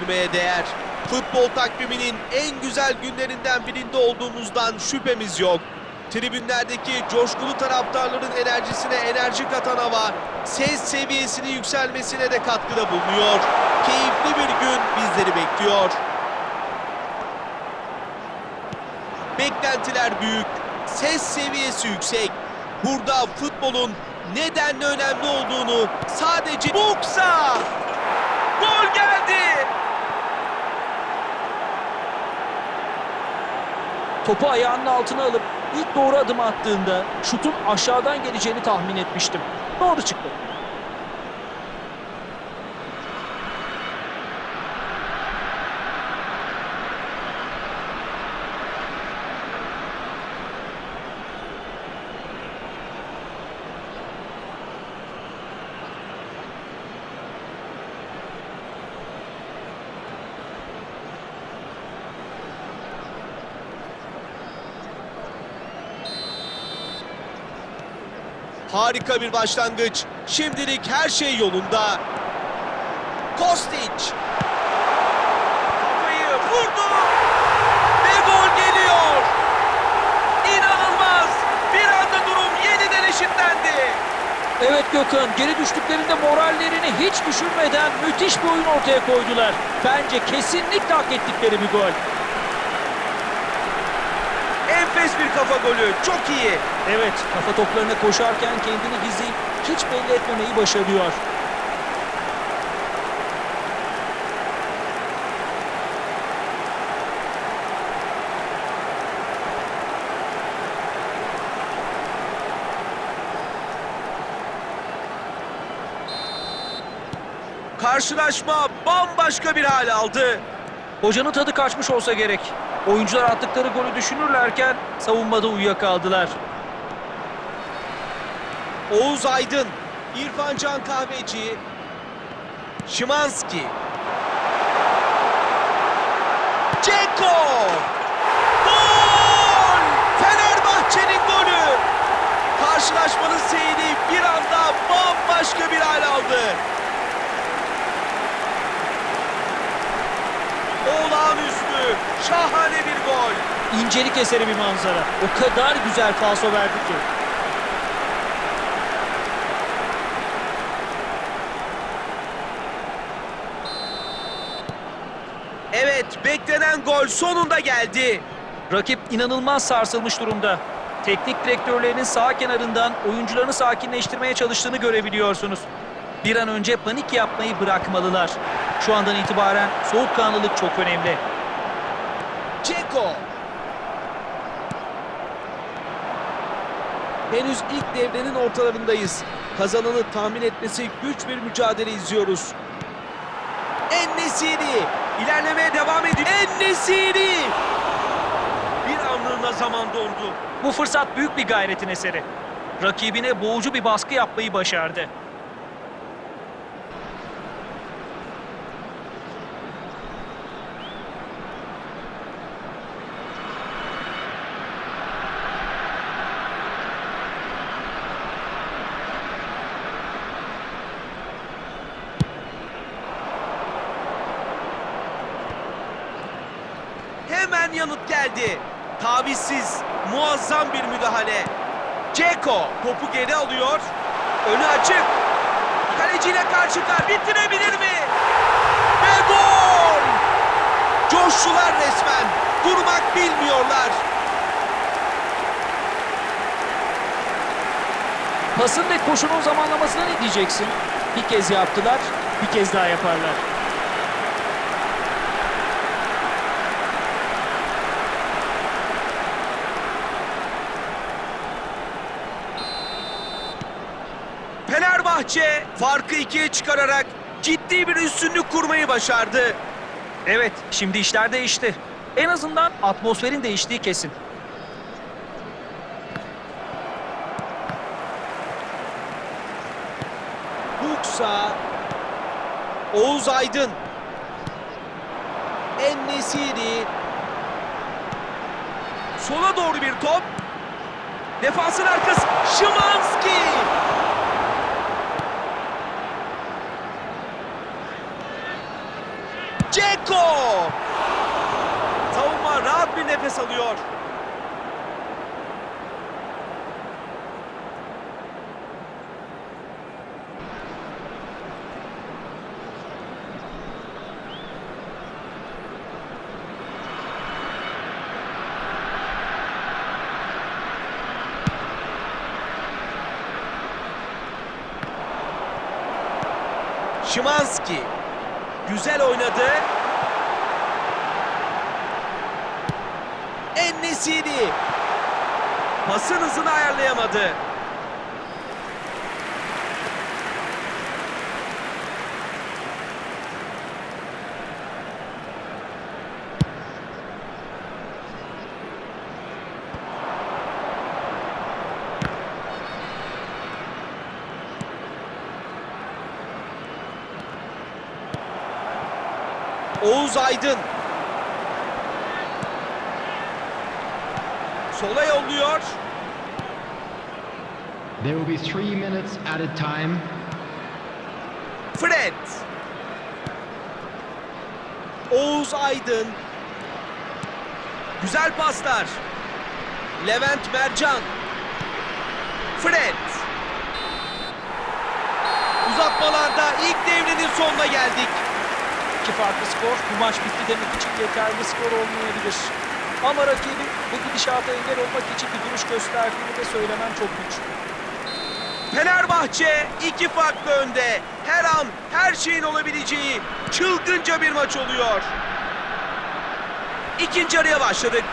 Gülmeye değer. Futbol takviminin en güzel günlerinden birinde olduğumuzdan şüphemiz yok. Tribünlerdeki coşkulu taraftarların enerjisine enerji katan hava, ses seviyesinin yükselmesine de katkıda bulunuyor. Keyifli bir gün bizleri bekliyor. Beklentiler büyük, ses seviyesi yüksek. Burada futbolun nedenle önemli olduğunu sadece Buksa! Gol geldi! Topu ayağının altına alıp ilk doğru adım attığında şutun aşağıdan geleceğini tahmin etmiştim. Doğru çıktı. Harika bir başlangıç. Şimdilik her şey yolunda. Kostic. Kafayı vurdu. Ve gol geliyor. İnanılmaz. Bir anda durum yeniden eşitlendi. Evet Gökhan, geri düştüklerinde morallerini hiç düşürmeden müthiş bir oyun ortaya koydular. Bence kesinlikle hak ettikleri bir gol. Enfes bir kafa golü. Çok iyi. Evet, kafa toplarına koşarken kendini gizleyip hiç belli etmemeyi başarıyor. Karşılaşma bambaşka bir hal aldı. Hocanın tadı kaçmış olsa gerek. Oyuncular attıkları golü düşünürlerken savunmada uyuyakaldılar. Oğuz Aydın, İrfan Can Kahveci, Şimanski. Ceko! Gol! Fenerbahçe'nin golü! Karşılaşmanın seyri bir anda bambaşka bir hal aldı. Şahane bir gol. İncelik eseri bir manzara. O kadar güzel falso verdi ki. Evet, beklenen gol sonunda geldi. Rakip inanılmaz sarsılmış durumda. Teknik direktörlerinin sağ kenarından oyuncularını sakinleştirmeye çalıştığını görebiliyorsunuz. Bir an önce panik yapmayı bırakmalılar. Şu andan itibaren soğukkanlılık çok önemli. Ceko. Henüz ilk devrenin ortalarındayız. Kazananı tahmin etmesi güç bir mücadele izliyoruz. En-Nesyri ilerlemeye devam ediyor. En-Nesyri! Bir anlığına zaman dondu. Bu fırsat büyük bir gayretin eseri. Rakibine boğucu bir baskı yapmayı başardı. Yanıt geldi. Tavizsiz, muazzam bir müdahale. Ceko topu geri alıyor. Önü açık. Kaleciyle karşı karşıya bitirebilir mi? Ve gol! Coştular resmen. Durmak bilmiyorlar. Pasın ve koşunun zamanlamasına ne diyeceksin? Bir kez yaptılar, bir kez daha yaparlar. Fenerbahçe farkı ikiye çıkararak ciddi bir üstünlük kurmayı başardı. Evet, şimdi işler değişti. En azından atmosferin değiştiği kesin. Buksa, Oğuz Aydın, En-Nesiri, sola doğru bir top, defansın arkası, Şimanski. Ceko! Savunma rahat bir nefes alıyor. Şimanski güzel oynadı. Ennesiri pasın hızını ayarlayamadı. Oğuz Aydın sola yolluyor. There will be three minutes added time. Fred. Oğuz Aydın. Güzel paslar. Levent Mercan. Fred. Uzatmalarda ilk devrenin sonuna geldik. İki farklı skor. Bu maç bitti demek için yeterli skor olmayabilir. Ama rakibin bu gidişata engel olmak için bir duruş gösterdiğini de söylemem çok güç. Fenerbahçe iki farklı önde. Her an her şeyin olabileceği çılgınca bir maç oluyor. İkinci araya başladık.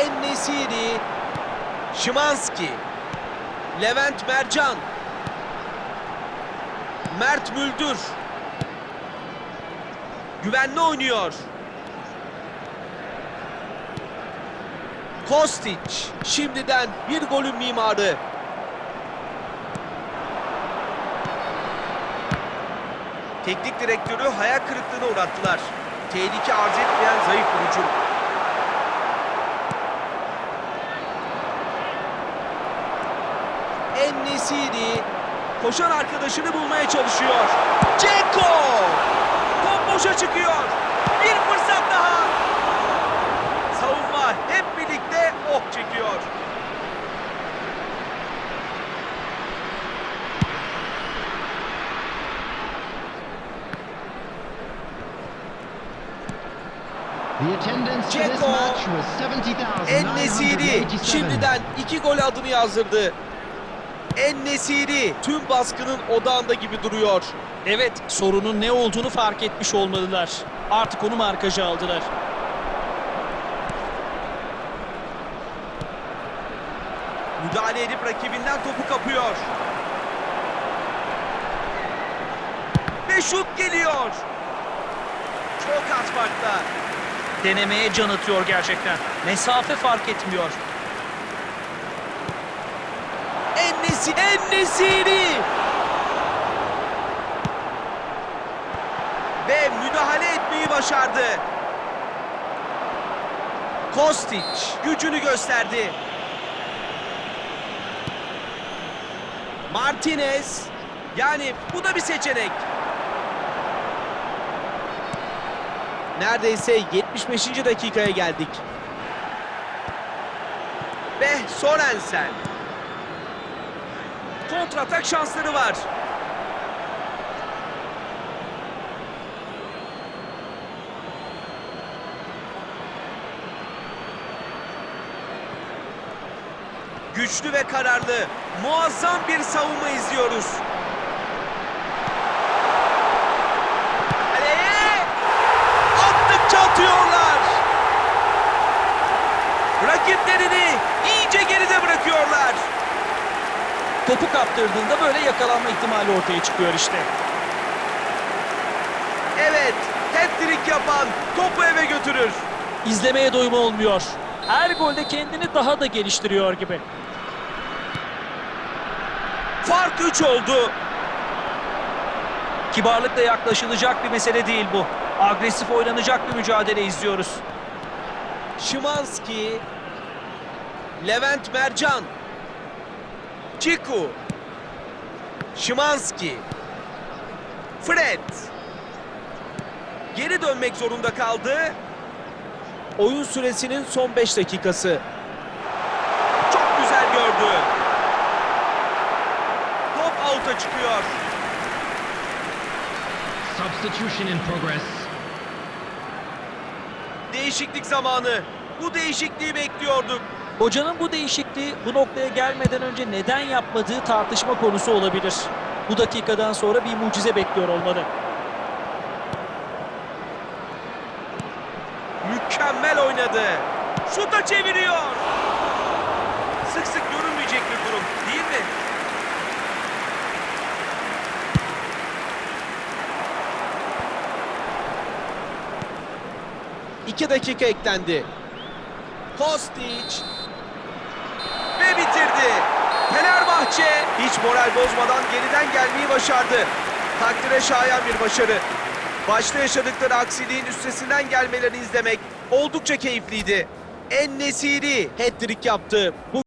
Ennesiri, Şimanski, Levent Mercan, Mert Müldür, güvenli oynuyor. Kostic şimdiden bir golün mimarı. Teknik direktörü hayal kırıklığına uğrattılar. Tehlike arz etmeyen zayıf bir hücum. En-Nesyri koşan arkadaşını bulmaya çalışıyor. Ceko! Top boşa çıkıyor. Bir fırsat daha. Savunma hep birlikte ok çekiyor. 70,987. En-Nesiri şimdiden iki gol adını yazdırdı. En-Nesiri tüm baskının odağında gibi duruyor. Evet, sorunun ne olduğunu fark etmiş olmalılar. Artık onu markaja aldılar. Müdahale edip rakibinden topu kapıyor. Ve şut geliyor. Çok az farkla. Denemeye can atıyor gerçekten. Mesafe fark etmiyor. Ennesi, Ennesiri. Ve müdahale etmeyi başardı. Kostic gücünü gösterdi. Martinez. Yani bu da bir seçenek. Neredeyse 75. dakikaya geldik. Ve Sorensen. Kontratak şansları var. Güçlü ve kararlı, muazzam bir savunma izliyoruz. Topu kaptırdığında böyle yakalanma ihtimali ortaya çıkıyor işte. Evet, hat-trick yapan topu eve götürür. İzlemeye doyum olmuyor. Her golde kendini daha da geliştiriyor gibi. Fark 3 oldu. Kibarlıkla yaklaşılacak bir mesele değil bu. Agresif oynanacak bir mücadele izliyoruz. Şimanski, Levent Mercan, Ciku. Şimanski. Fred. Geri dönmek zorunda kaldı. Oyun süresinin son 5 dakikası. Çok güzel gördü. Top out'a çıkıyor. Substitution in progress. Değişiklik zamanı. Bu değişikliği bekliyorduk. Hocanın bu değişikliği bu noktaya gelmeden önce neden yapmadığı tartışma konusu olabilir. Bu dakikadan sonra bir mucize bekliyor olmalı. Mükemmel oynadı. Şuta çeviriyor. Sık sık görünmeyecek bir durum değil mi? İki dakika eklendi. Kostic. Ve bitirdi. Fenerbahçe hiç moral bozmadan geriden gelmeyi başardı. Takdire şayan bir başarı. Başta yaşadıkları aksiliğin üstesinden gelmelerini izlemek oldukça keyifliydi. En Nesiri hat-trick yaptı. Bu